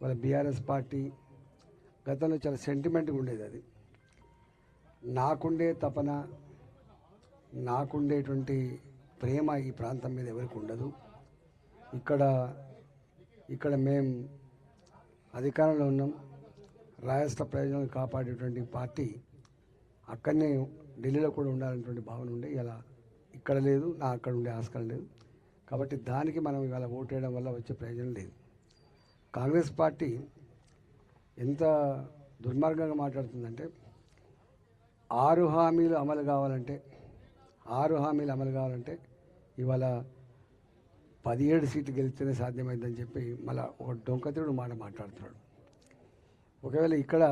వాళ్ళ BRS party గతంలో చాలా సెంటిమెంట్గా ఉండేది అది. నాకుండే తపన నాకుండేటువంటి ప్రేమ ఈ ప్రాంతం మీద ఎవరికి ఉండదు. ఇక్కడ ఇక్కడ మేము అధికారంలో ఉన్నాం. రాష్ట్ర ప్రయోజనాలు కాపాడేటువంటి పార్టీ అక్కడనే ఢిల్లీలో కూడా ఉండాలనేటువంటి భావన ఉండే. ఇలా ఇక్కడ లేదు నా అక్కడ ఉండే ఆస్కారం లేదు. కాబట్టి దానికి మనం ఇవాళ ఓటేయడం వల్ల వచ్చే ప్రయోజనం లేదు. కాంగ్రెస్ పార్టీ ఎంత దుర్మార్గంగా మాట్లాడుతుందంటే ఆరు హామీలు అమలు కావాలంటే ఆరు హామీలు అమలు కావాలంటే ఇవాళ పదిహేడు సీట్లు గెలిస్తేనే సాధ్యమైందని చెప్పి మళ్ళీ ఒక డొంకతిరుడు మాట మాట్లాడుతున్నాడు. ఒకవేళ ఇక్కడ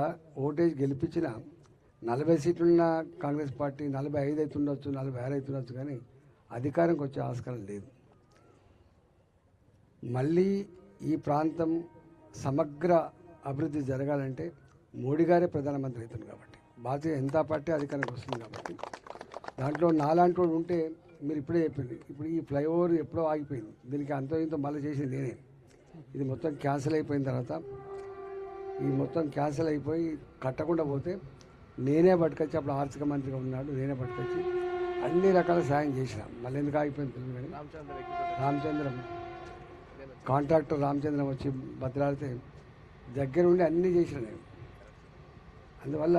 ఓటేజ్ గెలిపించిన నలభై సీట్లున్న కాంగ్రెస్ పార్టీ నలభై ఐదు అవుతుండొచ్చు నలభై ఆరు అవుతుండొచ్చు కానీ అధికారంకి వచ్చే ఆస్కారం లేదు. మళ్ళీ ఈ ప్రాంతం సమగ్ర అభివృద్ధి జరగాలంటే మోడీ గారే ప్రధానమంత్రి అవుతుంది కాబట్టి. భారతీయ జనతా పార్టీ అధికారానికి వస్తుంది కాబట్టి. దాంట్లో నాలాంటి వాడు ఉంటే మీరు ఇప్పుడే చెప్పింది ఇప్పుడు ఈ ఫ్లైఓవర్ ఎప్పుడో ఆగిపోయింది. దీనికి అంతో ఇంతో మళ్ళీ చేసింది నేనే. ఇది మొత్తం క్యాన్సిల్ అయిపోయిన తర్వాత ఈ మొత్తం క్యాన్సిల్ అయిపోయి కట్టకుండా పోతే నేనే పట్టుకొచ్చి అప్పుడు ఆర్థిక మంత్రిగా ఉన్నాడు. నేనే పట్టుకొచ్చి అన్ని రకాల సాయం చేసిన. మళ్ళీ ఎందుకు ఆగిపోయింది తెలియదు రామచంద్రం కాంట్రాక్టర్ రామచంద్రం వచ్చి బతిలాడితే దగ్గర ఉండి అన్నీ చేసిన నేను. అందువల్ల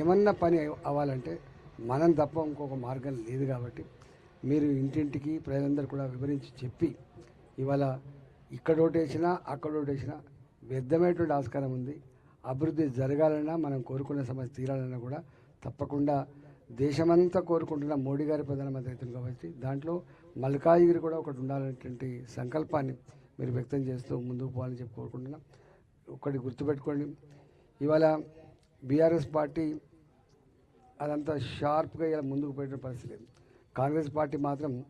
ఏమన్నా పని అవ్వాలంటే మనం తప్ప ఇంకొక మార్గం లేదు కాబట్టి మీరు ఇంటింటికి ప్రజలందరూ కూడా వివరించి చెప్పి ఇవాళ ఇక్కడ ఓటేసినా అక్కడ ఓటేసినా వ్యర్థమైనటువంటి ఆస్కారం ఉంది. అభివృద్ధి జరగాలన్నా మనం కోరుకునే సమస్య తీరాలన్నా కూడా తప్పకుండా దేశమంతా కోరుకుంటున్న మోడీ గారి ప్రధానమంత్రి అవుతుంది కాబట్టి దాంట్లో మల్కాజిగిరి కూడా ఒకటి ఉండాలనేటువంటి సంకల్పాన్ని మీరు వ్యక్తం చేస్తూ ముందుకు పోవాలని చెప్పి కోరుకుంటున్నాం. ఒకటి గుర్తుపెట్టుకోండి. ఇవాళ బీఆర్ఎస్ పార్టీ అదంతా షార్ప్గా ఇలా ముందుకు పోయిన పరిస్థితి లేదు. కాంగ్రెస్ పార్టీ మాత్రం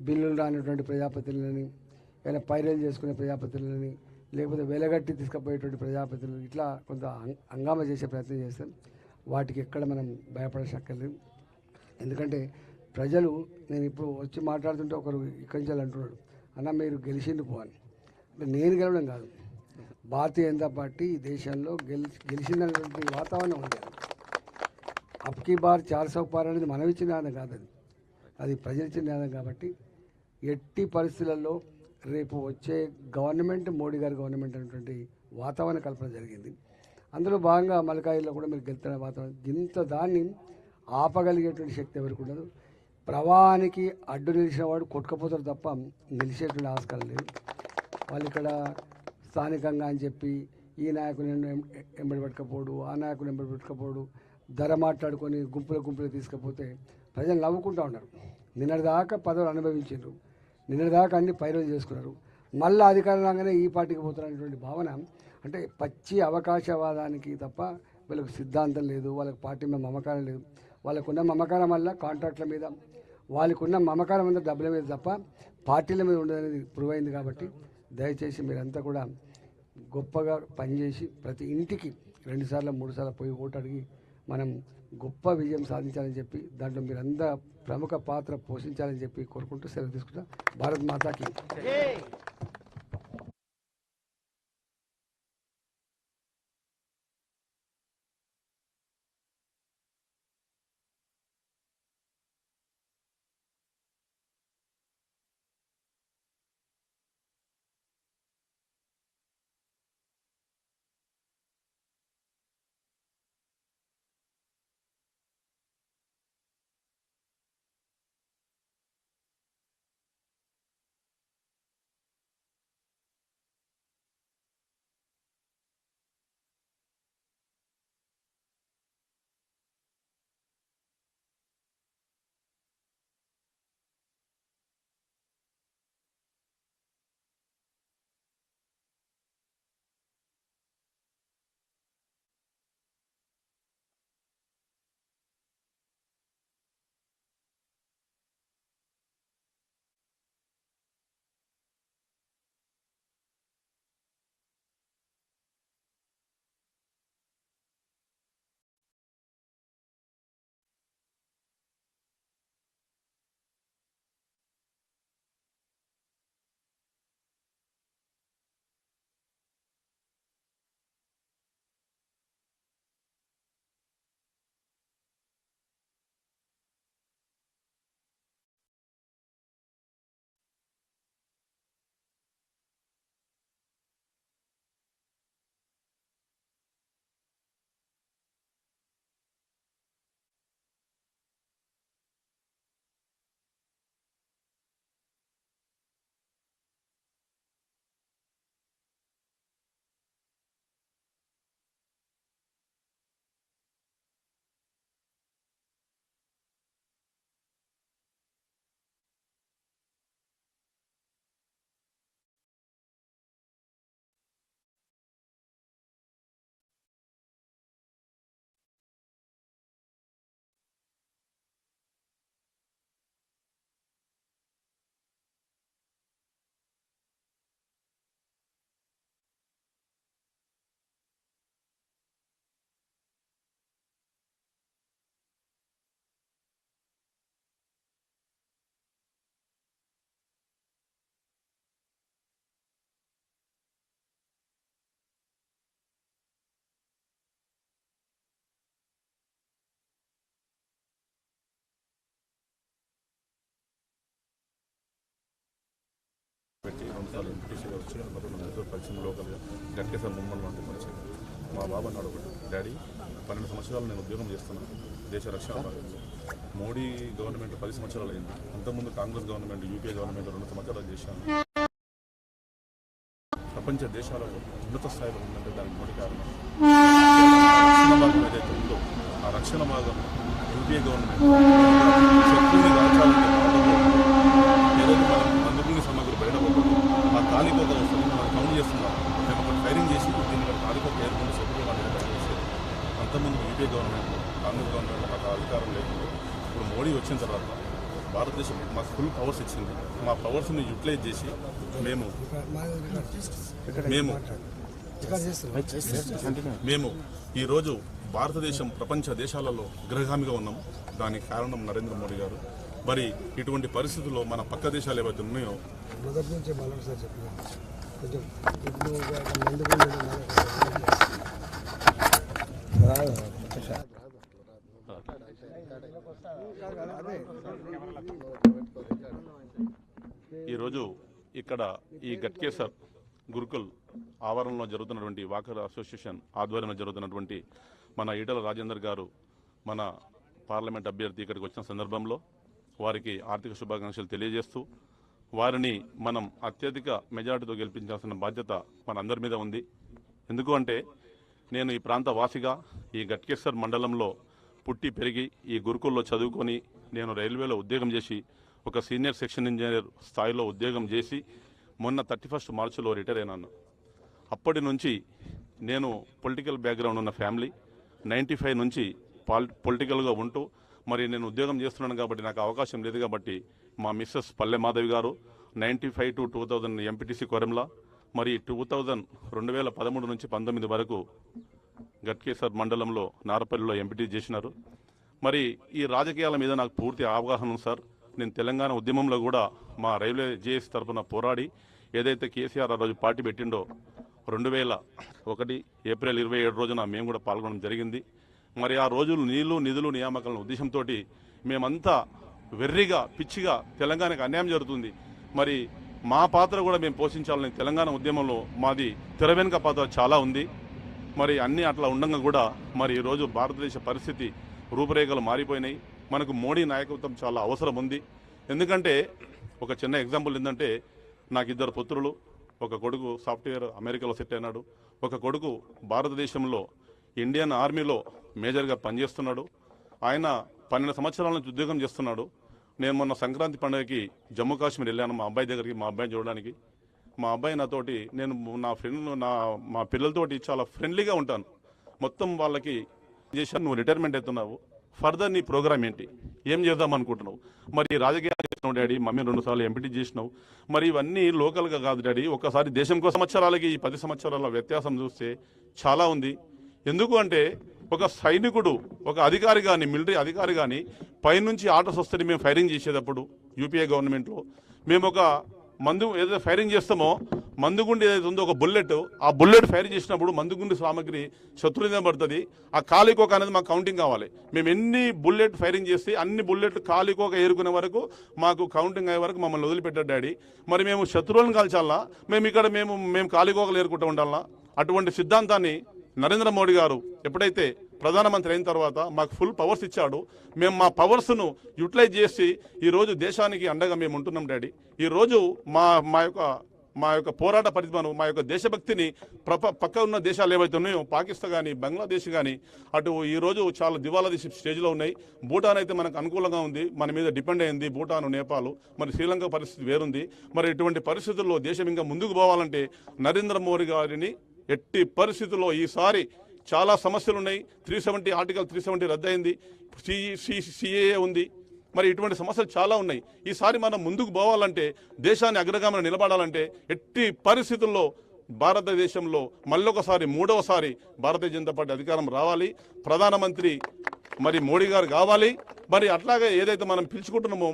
బిల్లులు రానటువంటి ప్రజాప్రతినిధులని ఏదైనా పైరేలు చేసుకునే ప్రజాప్రతినిధులని లేకపోతే వెలగట్టి తీసుకుపోయేటువంటి ప్రజాప్రతినిధులు ఇట్లా కొంత హంగామా చేసే ప్రయత్నం చేస్తాం వాటికి ఎక్కడ మనం భయపడసక్కర్లేదు ఎందుకంటే ప్రజలు నేను ఇప్పుడు వచ్చి మాట్లాడుతుంటే ఒకరు ఇక్కడి నుంచి అంటున్నాడు. అన్న మీరు గెలిచిండు పో నేను గెలవడం కాదు. భారతీయ జనతా పార్టీ ఈ దేశంలో గెలి గెలిచిందనేటువంటి వాతావరణం ఉంది అప్కి బార్ చార్ పార్ అనేది మనం ఇచ్చిన కాదు అది అది ప్రజలు ఇచ్చిన కాబట్టి ఎట్టి పరిస్థితులలో రేపు వచ్చే గవర్నమెంట్ మోడీ గారి గవర్నమెంట్ అనేటువంటి వాతావరణ కల్పన జరిగింది. అందులో భాగంగా మలకాయిలో కూడా మీరు గెలుతున్న వాతావరణం. ఇంత దాన్ని ఆపగలిగేటువంటి శక్తి ఎవరికి ఉండదు. ప్రవాహానికి అడ్డు నిలిచిన వాడు కొట్టుకపోతారు తప్ప నిలిచేటువంటి ఆస్కారం లేదు. వాళ్ళు ఇక్కడ స్థానికంగా అని చెప్పి ఈ నాయకుని ఎంబడి పెట్టకపోడు ఆ నాయకుని ఎంబడి పెట్టకపోడు ధర మాట్లాడుకొని గుంపుల గుంపులు తీసుకపోతే ప్రజలు నవ్వుకుంటూ ఉన్నారు. నిన్నటిదాకా పదవులు అనుభవించారు నిన్నటిదాకా అన్ని పైరులు చేసుకున్నారు. మళ్ళీ అధికారం రాగానే ఈ పార్టీకి పోతున్నటువంటి భావన అంటే పచ్చి అవకాశవాదానికి తప్ప వీళ్ళకి సిద్ధాంతం లేదు వాళ్ళకి పార్టీ మీద మమకారం లేదు. వాళ్ళకున్న మమకారం వల్ల కాంట్రాక్ట్ల మీద వాళ్ళకున్న మమకారం అంతా డబ్బుల మీద తప్ప పార్టీల మీద ఉండదనేది ప్రూవ్ అయింది కాబట్టి దయచేసి మీరంతా కూడా గొప్పగా పనిచేసి ప్రతి ఇంటికి రెండుసార్లు మూడు సార్లు పోయి ఓటు అడిగి మనం గొప్ప విజయం సాధించాలని చెప్పి దాంట్లో మీరంతా ప్రముఖ పాత్ర పోషించాలని చెప్పి కోరుకుంటూ సెలవు తీసుకుంటా భారత్ మాతాకి. రెండు సార్లు ఎంపీసీగా వచ్చి మొదలు మనతో పరిచయం లోకల్గా గట్కేసారి ముమ్మల్ వంటి పరిచయం. మా బాబు అన్నాడు ఒకటి డాడీ పన్నెండు సంవత్సరాలు నేను ఉద్యోగం చేస్తున్నాను దేశ రక్షణ మోడీ గవర్నమెంట్ పది సంవత్సరాలు అయింది. అంతకుముందు కాంగ్రెస్ గవర్నమెంట్ యూపీఏ గవర్నమెంట్ రెండు సంవత్సరాలు చేశాను. ప్రపంచ దేశాలలో ఉన్నత స్థాయిలో ఉందంటే దానికి మోడీ కారణం. రక్షణ భాగం ఏదైతే ఉందో ఆ రక్షణ భాగం యూపీఏ గవర్నమెంట్. శత్రువుని దాచాలంటే భారతంలో ఏదైతే మనం అందుకుని సమగ్ర బయటపడదు ఆ తాలికోక వస్తుంది మనం కౌంట్ చేస్తున్నాం మేము ఒకటి ఫైరింగ్ చేసి దీన్ని మనం తాలికోక ఏర్పడి శత్రువు వాళ్ళని బయట చేసేది అంతకుముందు యూపీఏ గవర్నమెంట్ కాంగ్రెస్ గవర్నమెంట్ మాకు ఆ అధికారం లేకుండా ఇప్పుడు మోడీ వచ్చిన తర్వాత భారతదేశం మాకు ఫుల్ పవర్స్ ఇచ్చింది. మా పవర్స్ని యూటిలైజ్ చేసి మేము మేము మేము ఈరోజు భారతదేశం ప్రపంచ దేశాలలో గృహగామిగా ఉన్నాం. దానికి కారణం నరేంద్ర మోడీ గారు. మరి ఇటువంటి పరిస్థితుల్లో మన పక్క దేశాలు ఏవైతే ఉన్నాయో మొదటి నుంచి కొంచెం ఈరోజు ఇక్కడ ఈ గట్కేసర్ గురుకుల్ ఆవరణలో జరుగుతున్నటువంటి వాకర్ అసోసియేషన్ ఆధ్వర్యంలో జరుగుతున్నటువంటి మన ఈటల రాజేందర్ గారు మన పార్లమెంట్ అభ్యర్థి ఇక్కడికి వచ్చిన సందర్భంలో వారికి ఆర్థిక శుభాకాంక్షలు తెలియజేస్తూ వారిని మనం అత్యధిక మెజార్టీతో గెలిపించాల్సిన బాధ్యత మన అందరి మీద ఉంది. ఎందుకు అంటే నేను ఈ ప్రాంత వాసిగా ఈ గట్కేశ్వర్ మండలంలో పుట్టి పెరిగి ఈ గురుకుల్లో చదువుకొని నేను రైల్వేలో ఉద్యోగం చేసి ఒక సీనియర్ సెక్షన్ ఇంజనీర్ స్థాయిలో ఉద్యోగం చేసి మొన్న థర్టీ ఫస్ట్ మార్చిలో రిటైర్ అయినాను. అప్పటి నుంచి నేను పొలిటికల్ బ్యాక్గ్రౌండ్ ఉన్న ఫ్యామిలీ. నైంటీ ఫైవ్ నుంచి పాల్ పొలిటికల్గా ఉంటూ మరి నేను ఉద్యోగం చేస్తున్నాను కాబట్టి నాకు అవకాశం లేదు కాబట్టి మా Mrs Palle Madhavi garu ninety five to two thousand MPTC కొరంలా మరి టూ థౌజండ్ రెండు వేల పదమూడు నుంచి పంతొమ్మిది వరకు గట్కేసర్ మండలంలో నారపల్లిలో ఎంపీటీ చేసినారు. మరి ఈ రాజకీయాల మీద నాకు పూర్తి అవగాహన ఉంది సార్. నేను తెలంగాణ ఉద్యమంలో కూడా మా రైల్వే జేఎస్ తరఫున పోరాడి ఏదైతే కేసీఆర్ ఆ రోజు పార్టీ పెట్టిండో రెండు వేల ఒకటి ఏప్రిల్ ఇరవై ఏడు రోజున మేము కూడా పాల్గొనడం జరిగింది. మరి ఆ రోజులు నీళ్ళు నిధులు నియామకాల ఉద్దేశంతో మేమంతా వెర్రిగా పిచ్చిగా తెలంగాణకు అన్యాయం జరుగుతుంది. మరి మా పాత్ర కూడా మేము పోషించాలని తెలంగాణ ఉద్యమంలో మాది తెర వెనుక పాత్ర చాలా ఉంది. మరి అన్నీ అట్లా ఉండగా కూడా మరి ఈరోజు భారతదేశ పరిస్థితి రూపురేఖలు మారిపోయినాయి. మనకు మోడీ నాయకత్వం చాలా అవసరం ఉంది. ఎందుకంటే ఒక చిన్న ఎగ్జాంపుల్ ఏంటంటే నాకు ఇద్దరు పుత్రులు ఒక కొడుకు సాఫ్ట్వేర్ అమెరికాలో సెట్ అయినాడు ఒక కొడుకు భారతదేశంలో ఇండియన్ ఆర్మీలో మేజర్గా పనిచేస్తున్నాడు ఆయన పన్నెండు సంవత్సరాల నుంచి ఉద్యోగం చేస్తున్నాడు. నేను మొన్న సంక్రాంతి పండుగకి జమ్మూ కాశ్మీర్ వెళ్ళాను మా అబ్బాయి దగ్గరికి మా అబ్బాయిని చూడడానికి. మా అబ్బాయి నాతోటి నేను నా ఫ్రెండ్ నా మా పిల్లలతోటి చాలా ఫ్రెండ్లీగా ఉంటాను. మొత్తం వాళ్ళకి చేశాను నువ్వు రిటైర్మెంట్ అవుతున్నావు ఫర్దర్ నీ ప్రోగ్రామ్ ఏంటి? ఏం చేద్దాం అనుకుంటున్నావు? మరి రాజకీయాలు చేసినావు డాడీ. మమ్మీ రెండు సార్లు ఎంపీటీ చేసినావు. మరి ఇవన్నీ లోకల్గా కాదు డాడీ. ఒకసారి దేశం కోసం సంవత్సరాలకి ఈ పది సంవత్సరాల వ్యత్యాసం చూస్తే చాలా ఉంది. ఎందుకు అంటే ఒక సైనికుడు ఒక అధికారి కానీ మిలిటరీ అధికారి కానీ పైనుంచి ఆర్డర్స్ వస్తే మేము ఫైరింగ్ చేసేటప్పుడు యూపీఏ గవర్నమెంట్లో మేము ఒక మందు ఏదైతే ఫైరింగ్ చేస్తామో మందుగుండి ఏదైతే ఉందో ఒక బుల్లెట్ ఆ బుల్లెట్ ఫైర్ చేసినప్పుడు మందుగుండి సామాగ్రి శత్రువుగా పడుతుంది. ఆ కాలికోక అనేది మాకు కౌంటింగ్ కావాలి. మేము ఎన్ని బుల్లెట్ ఫైరింగ్ చేస్తే అన్ని బుల్లెట్ కాలికోక ఏరుకునే వరకు మాకు కౌంటింగ్ అయ్యే వరకు మమ్మల్ని వదిలిపెట్టారు డాడీ. మరి మేము శత్రువులను కాల్చాలా? మేము ఇక్కడ మేము మేము కాలికోకలు ఏరుకుంటూ ఉండాలా? అటువంటి సిద్ధాంతాన్ని నరేంద్ర మోడీ గారు ఎప్పుడైతే ప్రధానమంత్రి అయిన తర్వాత మాకు ఫుల్ పవర్స్ ఇచ్చాడు. మేము మా పవర్స్ను యూటిలైజ్ చేసి ఈరోజు దేశానికి అండగా మేము ఉంటున్నాం డాడీ. ఈరోజు మా మా యొక్క మా యొక్క పోరాట పరిధిమను మా యొక్క దేశభక్తిని ప్రప పక్క ఉన్న దేశాలు ఏవైతే ఉన్నాయో పాకిస్తాన్ కానీ బంగ్లాదేశ్ కానీ అటు ఈరోజు చాలా దివాలా తీసి స్టేజ్లో ఉన్నాయి. భూటాన్ అయితే మనకు అనుకూలంగా ఉంది. మన మీద డిపెండ్ అయింది భూటాన్ నేపాల్. మరి శ్రీలంక పరిస్థితి వేరుంది. మరి ఇటువంటి పరిస్థితుల్లో దేశం ఇంకా ముందుకు పోవాలంటే నరేంద్ర మోడీ గారిని ఎట్టి పరిస్థితుల్లో ఈసారి చాలా సమస్యలు ఉన్నాయి three seventy article three seventy రద్దయింది CAA ఉంది మరి ఇటువంటి సమస్యలు చాలా ఉన్నాయి ఈసారి మనం ముందుకు పోవాలంటే దేశాన్ని అగ్రగామిన నిలబడాలంటే ఎట్టి పరిస్థితుల్లో భారతదేశంలో మళ్ళొకసారి మూడవసారి భారతీయ జనతా పార్టీ అధికారం రావాలి ప్రధానమంత్రి మరి మోడీ గారు కావాలి మరి అట్లాగే ఏదైతే మనం పిలుచుకుంటున్నామో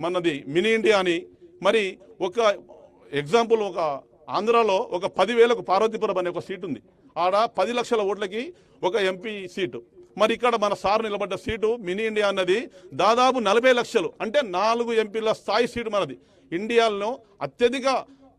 మనది మినీ ఇండియా అని మరి ఒక ఎగ్జాంపుల్ ఒక ఆంధ్రాలో ఒక పదివేలకు పార్వతీపురం అనే ఒక సీటు ఉంది. ఆడ పది లక్షల ఓట్లకి ఒక ఎంపీ సీటు. మరి ఇక్కడ మన సార్ నిలబడ్డ సీటు మినీ ఇండియా అన్నది దాదాపు నలభై లక్షలు. అంటే నాలుగు ఎంపీల స్థాయి సీటు మనది. ఇండియాలో అత్యధిక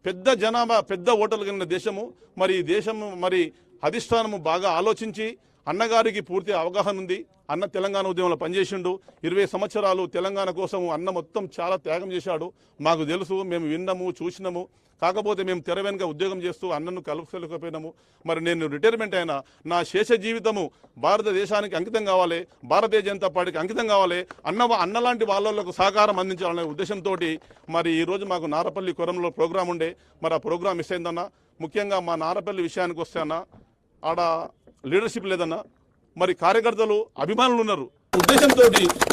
పెద్ద జనాభా పెద్ద ఓటర్లు కలిగిన దేశము. మరి ఈ దేశము మరి అధిష్టానము బాగా ఆలోచించి అన్నగారికి పూర్తి అవగాహన ఉంది. అన్న తెలంగాణ ఉద్యమంలో పనిచేసిండు. ఇరవై సంవత్సరాలు తెలంగాణ కోసం అన్న మొత్తం చాలా త్యాగం చేశాడు. మాకు తెలుసు మేము విన్నాము చూసినాము. కాకపోతే మేము తెర వెనుక ఉద్యోగం చేస్తూ అన్నను కలుపుకోలేకపోయినాము మరి నేను రిటైర్మెంట్ అయినా నా శేష జీవితము భారతదేశానికి అంకితం కావాలి భారతీయ జనతా పార్టీకి అంకితం కావాలి అన్న అన్నలాంటి వాళ్ళకు సహకారం అందించాలనే ఉద్దేశంతో మరి ఈరోజు మాకు నారపల్లి కొరంలో ప్రోగ్రాం ఉండే. మరి ఆ ప్రోగ్రాం మిస్ అయిందన్న. ముఖ్యంగా మా నారపల్లి విషయానికి వస్తే అన్న ఆడ లీడర్షిప్ లేదన్నా మరి కార్యకర్తలు అభిమానులు ఉన్నారు ఉద్దేశంతో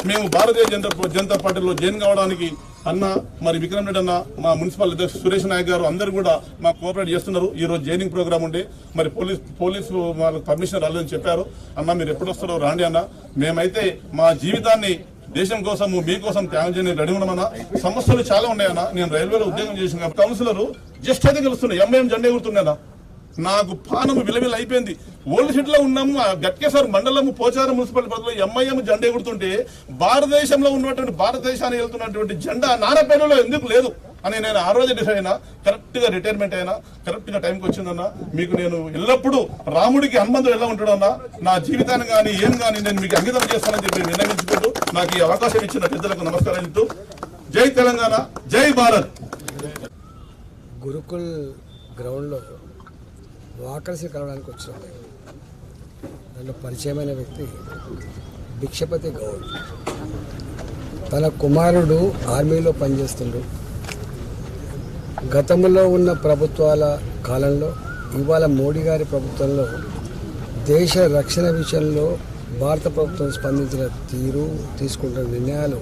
మేము భారతీయ జనతా జనతా పార్టీలో జాయిన్ కావడానికి అన్న మరి విక్రమ్ రెడ్డి అన్న మా మున్సిపల్ అధ్యక్షుడు సురేష్ నాయక్ గారు అందరు కూడా మాకు కోఆపరేట్ చేస్తున్నారు. ఈ రోజు జైనింగ్ ప్రోగ్రామ్ ఉండే. మరి పోలీస్ పోలీసు వాళ్ళకి పర్మిషన్ రాలేదని చెప్పారు. అన్న మీరు ఎప్పుడు వస్తారో రాండి అన్న. మేమైతే మా జీవితాన్ని దేశం కోసము మీకోసం త్యాగం చేయని రెడీ ఉన్నామన్నా సమస్యలు చాలా ఉన్నాయన్నా. నేను రైల్వేలో ఉద్యోగం చేసిన కౌన్సిలర్ జస్ట్ అయితే గెలుస్తున్నాయి. ఎంఐఎం జెండా ఎగురుతున్నాయన్నా నాకు పానము విలవిల అయిపోయింది. ఓల్డ్ సిటీలో ఉన్నాము ఆ గట్కేశ్వర మండలము పోచారం మున్సిపల్ పరిధిలో ఎంఐఎం జెండా ఎగుడుతుంటే భారతదేశంలో ఉన్నటువంటి భారతదేశానికి వెళ్తున్నటువంటి జెండా నానపేటలో ఎందుకు లేదు అని నేను ఆ రోజు డిసైడ్ అయినా కరెక్ట్గా రిటైర్మెంట్ అయినా కరెక్ట్గా టైంకి వచ్చిందన్నా మీకు నేను ఎల్లప్పుడూ రాముడికి హనుమంతుడు ఎలా ఉంటాడన్నా నా జీవితాన్ని కానీ ఏం కానీ నేను మీకు అంకితం చేస్తానని చెప్పి నిర్ణయించుకుంటూ నాకు ఈ అవకాశం ఇచ్చిన పెద్దలకు నమస్కారం చెప్తూ జై తెలంగాణ జై భారత్. గురుకుల్ గ్రౌండ్లో వాకర్సి కలవడానికి వచ్చాం నన్ను పరిచయమైన వ్యక్తి భిక్షపతి గౌడ్. తన కుమారుడు ఆర్మీలో పనిచేస్తుండు. గతంలో ఉన్న ప్రభుత్వాల కాలంలో ఇవాళ మోడీ గారి ప్రభుత్వంలో దేశ రక్షణ విషయంలో భారత ప్రభుత్వం స్పందించిన తీరు తీసుకుంటున్న నిర్ణయాలు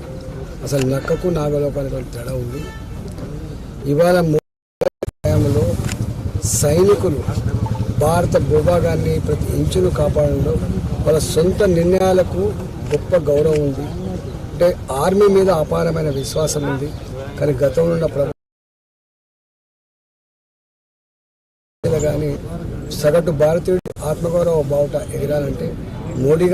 అసలు నక్కకు నాగలోకానికి తేడా ఉంది. ఇవాళ సైనికులు భారత భూభాగాన్ని ప్రతి ఇంచును కాపాడంలో వాళ్ళ సొంత నిర్ణయాలకు గొప్ప గౌరవం ఉంది. అంటే ఆర్మీ మీద అపారమైన విశ్వాసం ఉంది. కానీ గతంలో ఉన్న ప్రభుత్వం కానీ సగటు భారతీయుడు ఆత్మగౌరవ బావుట ఎగిరాలంటే మోడీ